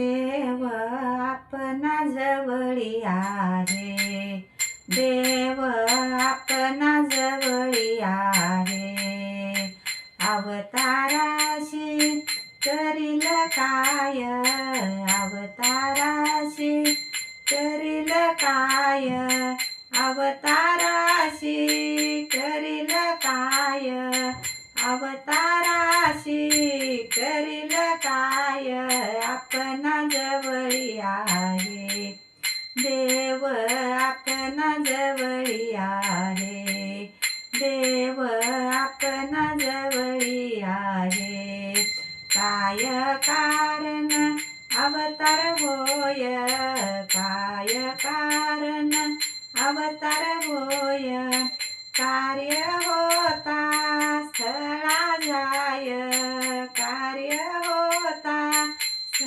देव आपणा जवळी आहे. देव आपणा जवळी आहे. अवताराशी करील काय? अवताराशी करील काय? अवतार आपणा जवळी आहे. देव आपणा जवळी आहे. देव आपणा जवळी आहे. काय कारण? अवतार होय. काय कारण? अवतार होय. कार्य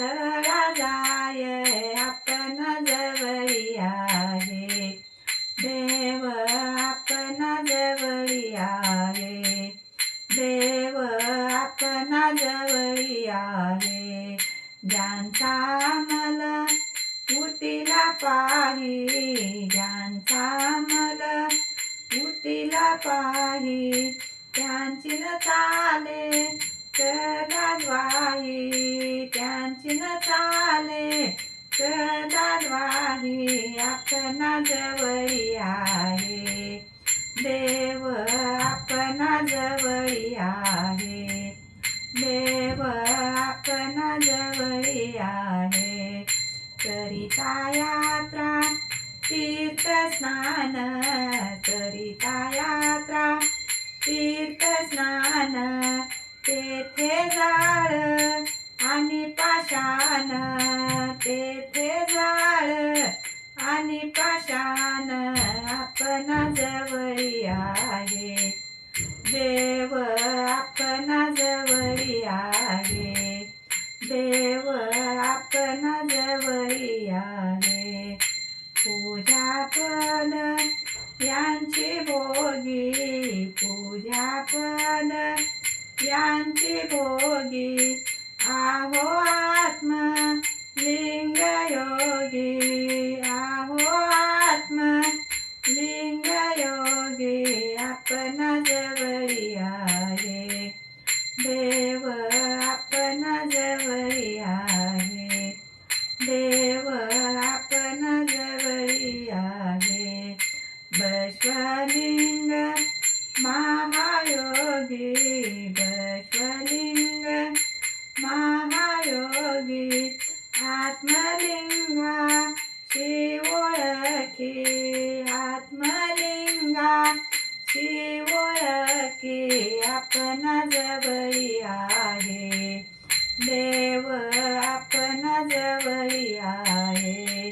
स्थळा जाय आपण जवळी आहे. देव आपण जवळी आहे. देव आपण जवळी आहे. ज्यांचा मल उटीला पाही ज्यांचा मल उटीला पाही त्यांची न चाले कदाद्वाही त्यांची न चाले. कदाद्वाही आपणा जवळी आहे. देव आपणा जवळी आहे. देव आपणा जवळी आहे. करिता यात्रा तीर्थ स्नान कर पाषाण तेथे जाळ आणि पाषाण आपणा जवळी आहे. देव आपणा जवळी आहे. देव आपणा जवळी आहे. पूजा पण यांची भोगी पूजा पण यांची भोगी. आहो योगे आपणा जवळी आहे. देव आपणा जवळी आहे. देव आपणा जवळी आहे. बसवलिंग महायोगी बसवलिंग महायोगी आत्मलिंगा शिवळखी आत्मलिंग शिवळकी आपणा जवळी आहे. देव आपण जवळी आहे.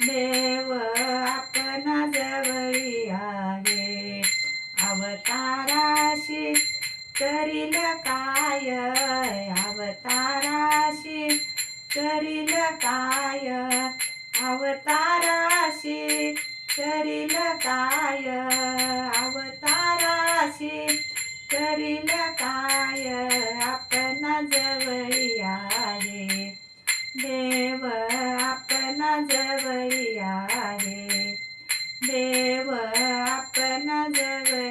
देव आपणा जवळी आहे. अवताराशी करील काय? अवताराशी करील काय? अवताराशी करील काय? करील काय? आपण जवळी रे देव आपण जवळी रे देव आपण जवळ